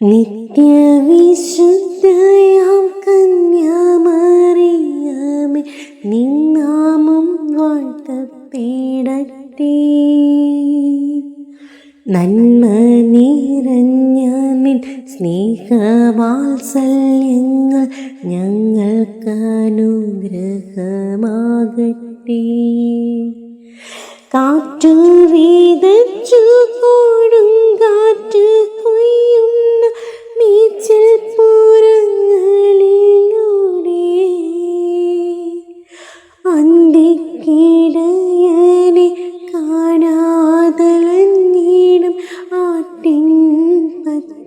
നിത്യവിശുദ്ധയാം കന്യാമറിയാമേ നിന്നാമം വാഴ്ത്തപ്പെടട്ടെ. നന്മ നിറഞ്ഞമിൻ സ്നേഹവാത്സല്യങ്ങൾ ഞങ്ങൾക്ക് അനുഗ്രഹമാകട്ടെ കാറ്റു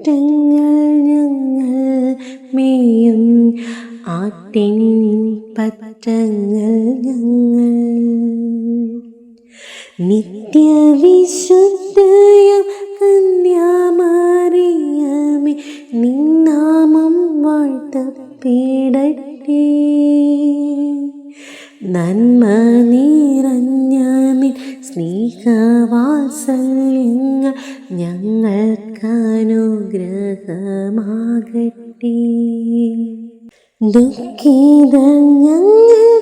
പറ്റങ്ങൾ ഞങ്ങൾ മേയും. ആട്ടിൻ പറ്റങ്ങൾ ഞങ്ങൾ. നിത്യവിശുദ്ധയം കന്യാമറിയമേ നിന്നാമം വാഴ്ത്തപ്പെടട്ടെ. നന്മ നിറഞ്ഞമിൻ സ്നേഹവാത്സല്യങ്ങൾ ഞങ്ങൾക്കനുഗ്രഹമാകട്ടെ ദുഃഖിത ഞങ്ങൾക്കായി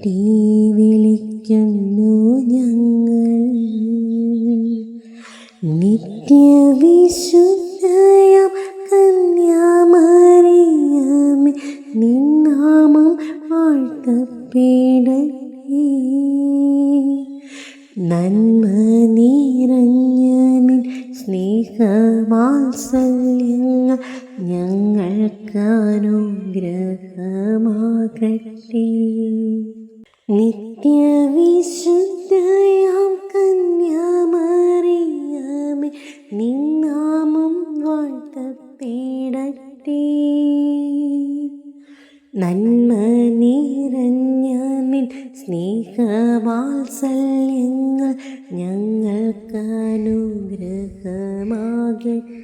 മുട്ടി വിളിക്കുന്നു ഞങ്ങൾ. നിത്യവിശുദ്ധയാം കന്യാമറിയമേ നിന്നാമം വാഴ്ത്തപ്പെടേ നന്മ നിറഞ്ഞമിൻ സ്നേഹവാത്സല്യങ്ങൾ ഞങ്ങൾക്കനുഗ്രഹമാകട്ടെ. നിത്യവിശുദ്ധയാം കന്യാമറിയാമേ നിന്നാമം വാഴ്ത്തപ്പെടട്ടെ. നന്മ നിറഞ്ഞമിൻ സ്നേഹവാത്സല്യങ്ങൾ ഞങ്ങൾക്കനുഗ്രഹമാകട്ടെ